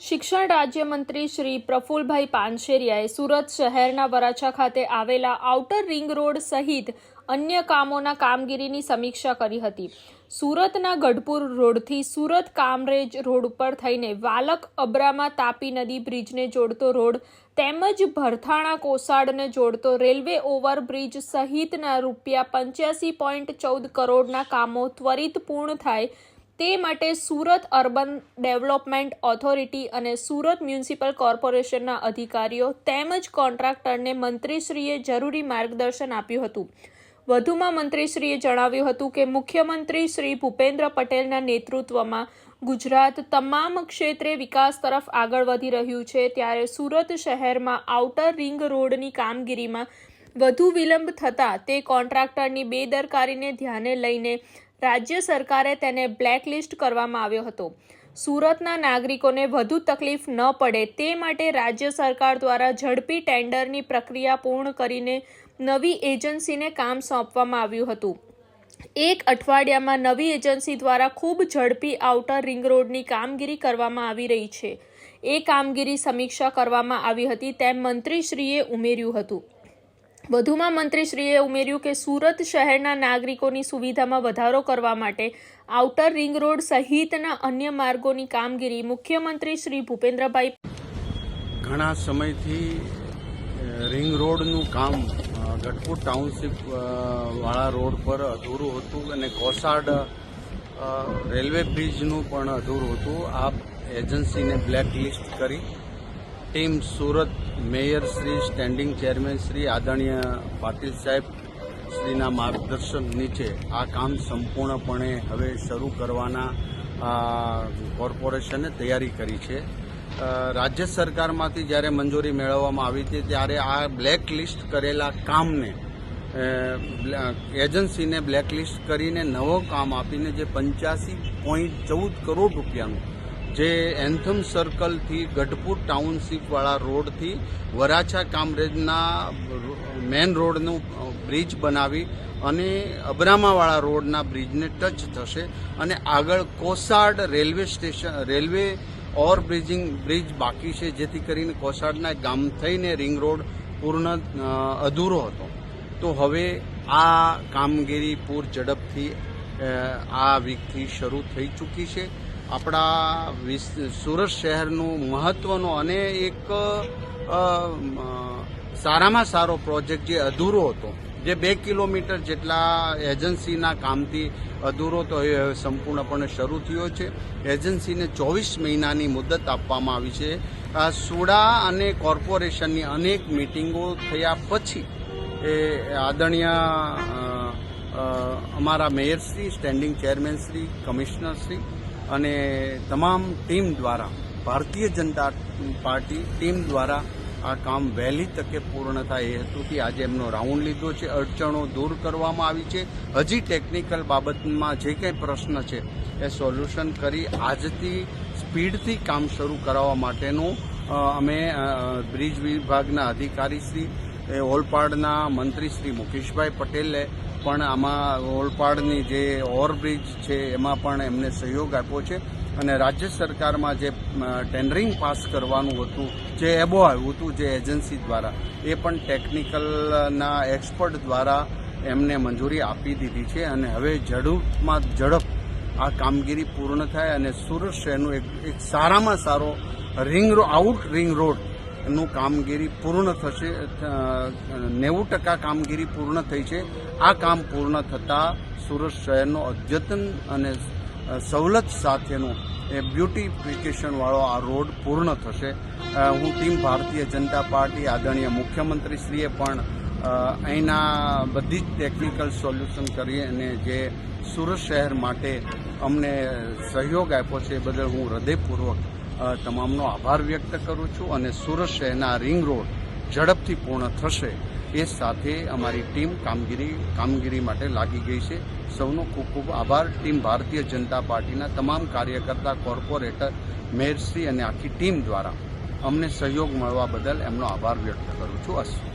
શિક્ષણ રાજ્યમંત્રી શ્રી પ્રફુલભાઈ પાનશેરિયાએ સુરત શહેરના વરાછા ખાતે આવેલા આઉટર રિંગ રોડ સહિત અન્ય કામોના કામગીરીની સમીક્ષા કરી હતી. સુરતના ગઢપુર રોડથી સુરત કામરેજ રોડ ઉપર થઈને વાલક અબ્રામા તાપી નદી બ્રિજને જોડતો રોડ તેમજ ભરથાણા કોસાડને જોડતો રેલવે ઓવરબ્રિજ સહિતના રૂપિયા પંચ્યાસી પોઈન્ટ ચૌદ કરોડના કામો ત્વરિત પૂર્ણ થાય તે માટે સુરત અર્બન ડેવલપમેન્ટ ઓથોરિટી અને સુરત મ્યુનિસિપલ કોર્પોરેશનના અધિકારીઓ તેમજ કોન્ટ્રાક્ટરને મંત્રીશ્રીએ જરૂરી માર્ગદર્શન આપ્યું હતું. વધુમાં મંત્રીશ્રીએ જણાવ્યું હતું કે મુખ્યમંત્રી શ્રી ભૂપેન્દ્ર પટેલના નેતૃત્વમાં ગુજરાત તમામ ક્ષેત્રે વિકાસ તરફ આગળ વધી રહ્યું છે. ત્યારે સુરત શહેરમાં આઉટર રિંગ રોડની કામગીરીમાં વધુ વિલંબ થતાં તે કોન્ટ્રાક્ટરની બેદરકારીને ધ્યાને લઈને રાજ્ય સરકારે તેને બ્લેકલિસ્ટ કરવામાં આવ્યો હતો. સુરતના નાગરિકોને વધુ તકલીફ ન પડે તે માટે રાજ્ય સરકાર દ્વારા ઝડપી ટેન્ડરની પ્રક્રિયા પૂર્ણ કરીને નવી એજન્સીને કામ સોંપવામાં આવ્યું હતું. એક અઠવાડિયામાં નવી એજન્સી દ્વારા ખૂબ ઝડપી આઉટર રિંગ રોડની કામગીરી કરવામાં આવી રહી છે. એ કામગીરી સમીક્ષા કરવામાં આવી હતી તેમ મંત્રીશ્રીએ ઉમેર્યું હતું. વધુમાં મંત્રીશ્રીએ ઉમેર્યું કે સુરત શહેરના નાગરિકોની સુવિધામાં વધારો કરવા માટે આઉટર રિંગ રોડ સહિતના અન્ય માર્ગોની કામગીરી મુખ્યમંત્રી શ્રી ભૂપેન્દ્રભાઈ ઘણા સમયથી રિંગ રોડનું કામ ગઢપુર ટાઉનશીપ વાળા રોડ પર અધૂરું હતું અને કોસાડ રેલવે બ્રિજનું પણ અધૂરું હતું. આ એજન્સીને બ્લેક લિસ્ટ કરી. Team Surat mayor Shri standing chairman Shri, આદરણીય પાટીલ સાહેબ, શ્રીના માર્ગદર્શન નીચે આ કામ સંપૂર્ણપણે હવે શરૂ કરવાના કોર્પોરેશને તૈયારી કરી છે. રાજ્ય સરકારમાંથી જ્યારે મંજૂરી મેળવવામાં આવી હતી ત્યારે આ બ્લેક લિસ્ટ કરેલા કામને એજન્સીને બ્લેક બ્લેકલિસ્ટ કરીને નવો કામ આપીને જે પંચ્યાસી પોઈન્ટ ચૌદ કરોડ રૂપિયાનું જે એન્થમ સર્કલથી ગઢપુર ટાઉનશીપવાળા રોડથી વરાછા કામરેજના મેન રોડનું બ્રિજ બનાવી અને અબ્રામાવાળા રોડના બ્રિજને ટચ થશે અને આગળ Kosad railway station, railway ઓવરબ્રિજિંગ bridge બાકી છે, જેથી કરીને કોસાડના ગામ થઈને રિંગ રોડ પૂર્ણ અધૂરો હતો. તો હવે આ કામગીરી પૂર ઝડપથી આ વીકથી શરૂ થઈ ચૂકી છે. આપણા સુરત શહેરનું મહત્વનો અને એક સારામાં સારો પ્રોજેક્ટ જે અધૂરો હતો, જે બે કિલોમીટર જેટલા એજન્સીના કામથી અધૂરો તો એ સંપૂર્ણપણે શરૂ થયો છે. એજન્સીને ચોવીસ મહિનાની મુદત આપવામાં આવી છે. સુડા અને કોર્પોરેશનની અનેક મિટિંગો થયા પછી એ આદરણીય અમારા મેયરશ્રી સ્ટેન્ડિંગ ચેરમેનશ્રી કમિશનરશ્રી અને તમામ ટીમ દ્વારા, ભારતીય જનતા પાર્ટી ટીમ દ્વારા આ કામ વહેલી તકે પૂર્ણ થાય એ હેતુથી આજે એમનો રાઉન્ડ લીધો છે. અડચણો દૂર કરવામાં આવી છે. હજી ટેકનિકલ બાબતમાં જે કંઈ પ્રશ્ન છે એ સોલ્યુશન કરી આજથી સ્પીડથી કામ શરૂ કરાવવા માટેનું અમે બ્રિજ વિભાગના અધિકારીશ્રી એ ઓલપાડના મંત્રી શ્રી મુકેશભાઈ પટેલે પણ આમાં ઓલપાડની જે ઓવરબ્રિજ છે, એમાં પણ એમને સહયોગ આપ્યો છે. અને રાજ્ય સરકારમાં જે ટેન્ડરિંગ પાસ કરવાનું હતું, જે એબો આવ્યું હતું, જે એજન્સી દ્વારા, એ પણ ટેકનિકલના એક્સપર્ટ દ્વારા એમને મંજૂરી આપી દીધી છે. અને હવે ઝડપમાં ઝડપ આ કામગીરી પૂર્ણ થાય અને સુરત શહેરનું એક સારામાં સારો રિંગ આઉટ રિંગ રોડ નું કામગીરી પૂર્ણ થશે નેવું ટકા કામગીરી પૂર્ણ થઈ છે. આ કામ પૂર્ણ થતાં સુરત શહેરનો અદ્યતન અને સવલત સાથેનો એ બ્યુટિફિકેશનવાળો આ રોડ પૂર્ણ થશે. હું ટીમ ભારતીય જનતા પાર્ટી, આદરણીય મુખ્યમંત્રીશ્રીએ પણ અહીંના બધી જ ટેકનિકલ સોલ્યુશન કરી અને જે સુરત શહેર માટે અમને સહયોગ આપ્યો છે બદલ હું હૃદયપૂર્વક તમામનો આભાર વ્યક્ત કરું છું અને સુરત શહેરના રિંગ રોડ ઝડપથી પૂર્ણ થશે એ સાથે અમારી ટીમ કામગીરી કામગીરી માટે લાગી ગઈ છે. સૌનો ખૂબ ખૂબ આભાર. ટીમ ભારતીય જનતા પાર્ટીના તમામ કાર્યકર્તા, કોર્પોરેટર, મેયરશ્રી અને આખી ટીમ દ્વારા અમને સહયોગ મળવા બદલ એમનો આભાર વ્યક્ત કરું છું. અસ્તુ